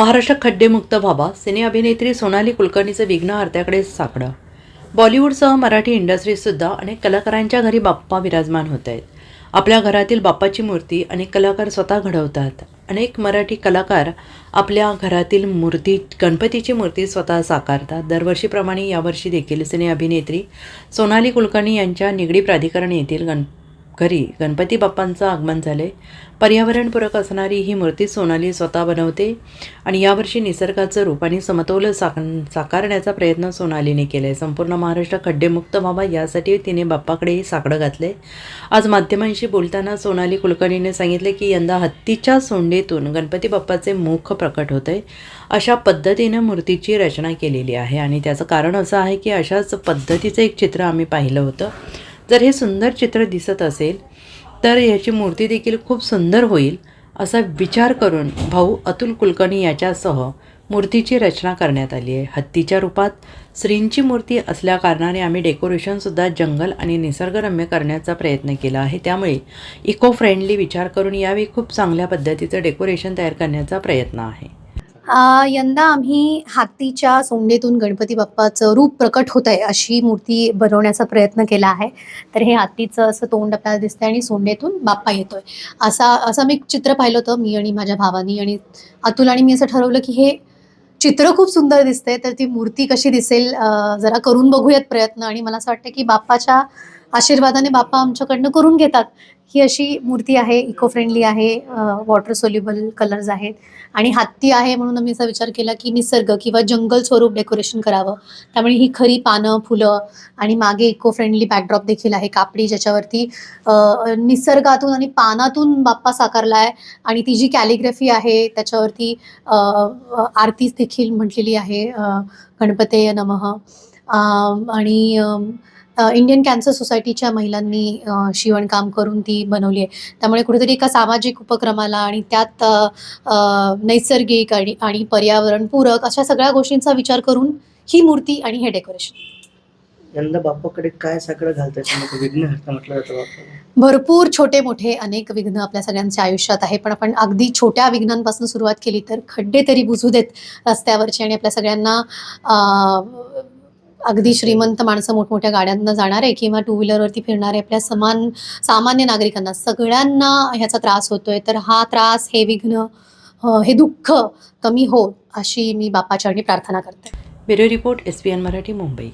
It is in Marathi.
महाराष्ट्र खड्डेमुक्त व्हावा सिने अभिनेत्री सोनाली कुलकर्णीचं विघ्न अर्ध्याकडे साकडं. बॉलिवूडसह मराठी इंडस्ट्रीतसुद्धा अनेक कलाकारांच्या घरी बाप्पा विराजमान होत आहेत आपल्या घरातील बाप्पाची मूर्ती अनेक कलाकार स्वतः घडवतात. अनेक मराठी कलाकार आपल्या घरातील मूर्ती गणपतीची मूर्ती स्वतः साकारतात. दरवर्षीप्रमाणे यावर्षी देखील सिने अभिनेत्री सोनाली कुलकर्णी यांच्या निगडी प्राधिकरण येथील गण घरी गणपती बाप्पांचं आगमन झाले पर्यावरणपूरक असणारी ही मूर्ती सोनाली स्वतः बनवते आणि यावर्षी निसर्गाचं रूप आणि समतोल साक साकारण्याचा प्रयत्न सोनालीने केला आहे संपूर्ण महाराष्ट्र खड्डेमुक्त व्हावा यासाठी तिने बाप्पाकडेही साकडं घातले आज माध्यमांशी बोलताना सोनाली कुलकर्णीने सांगितले की यंदा हत्तीच्या सोंडेतून गणपती बाप्पाचे मुख प्रकट होत आहे अशा पद्धतीनं मूर्तीची रचना केलेली आहे आणि त्याचं कारण असं आहे की अशाच पद्धतीचं एक चित्र आम्ही पाहिलं होतं. जर हे सुंदर चित्र दिसत असेल तर याची मूर्ती देखील खूप सुंदर होईल असा विचार करून भाऊ अतुल कुलकर्णी याच्यासह मूर्तीची रचना करण्यात आली आहे. हत्तीच्या रूपात श्रींची मूर्ती असल्याकारणाने आम्ही डेकोरेशनसुद्धा जंगल आणि निसर्गरम्य करण्याचा प्रयत्न केला आहे. त्यामुळे इको फ्रेंडली विचार करून यावेळी खूप चांगल्या पद्धतीचं डेकोरेशन तयार करण्याचा प्रयत्न आहे. यंदा आम्ही हातीच्या सोंडेतून गणपती बाप्पाचं रूप प्रकट होत आहे अशी मूर्ती बनवण्याचा प्रयत्न केला आहे. तर हे हातीचं असं तोंड आपल्याला दिसतंय आणि सोंडेतून बाप्पा येतोय. असा असं मी चित्र पाहिलं होतं मी आणि माझ्या भावानी आणि अतुल आणि मी असं ठरवलं की हे चित्र खूप सुंदर दिसतंय तर ती मूर्ती कशी दिसेल जरा करून बघूयात प्रयत्न. आणि मला असं वाटतं की बाप्पाच्या आशीर्वादाने बाप्पा आमच्याकडनं करून घेतात. ही अशी मूर्ती आहे इको फ्रेंडली आहे वॉटर सोल्युबल कलर्स आहेत. आणि हत्ती आहे म्हणून आम्ही असा विचार केला की निसर्ग किंवा जंगल स्वरूप डेकोरेशन करावं. त्यामुळे ही खरी पानं फुलं आणि मागे इको फ्रेंडली बॅकड्रॉप देखील आहे कापडी ज्याच्यावरती निसर्गातून आणि पानातून बाप्पा साकारला आहे आणि ती जी कॅलिग्राफी आहे त्याच्यावरती आरतीच आरती देखील म्हटलेली आहे गणपतेय नमः. आणि इंडियन कॅन्सर सोसायटीच्या महिलांनी शिवणकाम करून ती बनवली आहे. त्यामुळे कुठेतरी एका सामाजिक उपक्रमाला आणि त्यात नैसर्गिक आणि आणि पर्यावरणपूरक अशा सगळ्या गोष्टींचा विचार करून ही मूर्ती आणि हे डेकोरेशन यंदा बाप्पाकडे काय साकडं घालताय? विघ्नहर्ता म्हटलं जातं बाप्पाला. भरपूर छोटे मोठे अनेक विघ्न आपल्या सगळ्यांच्या आयुष्यात आहे. पण आपण अगदी छोट्या विघ्नांपासून सुरुवात केली तर खड्डे तरी बुजू देत रस्त्यावरचे आणि आपल्या सगळ्यांना अगदी श्रीमंत माणसं मोठमोठ्या गाड्यांना जाणार आहे किंवा टू व्हीलरवरती फिरणारे आपल्या समान सामान्य नागरिकांना सगळ्यांना ह्याचा त्रास होतोय. तर हा त्रास हे विघ्न हे दुःख कमी हो अशी मी बाप्पाच्या प्रार्थना करते. Bureau report S P N Marathi Mumbai.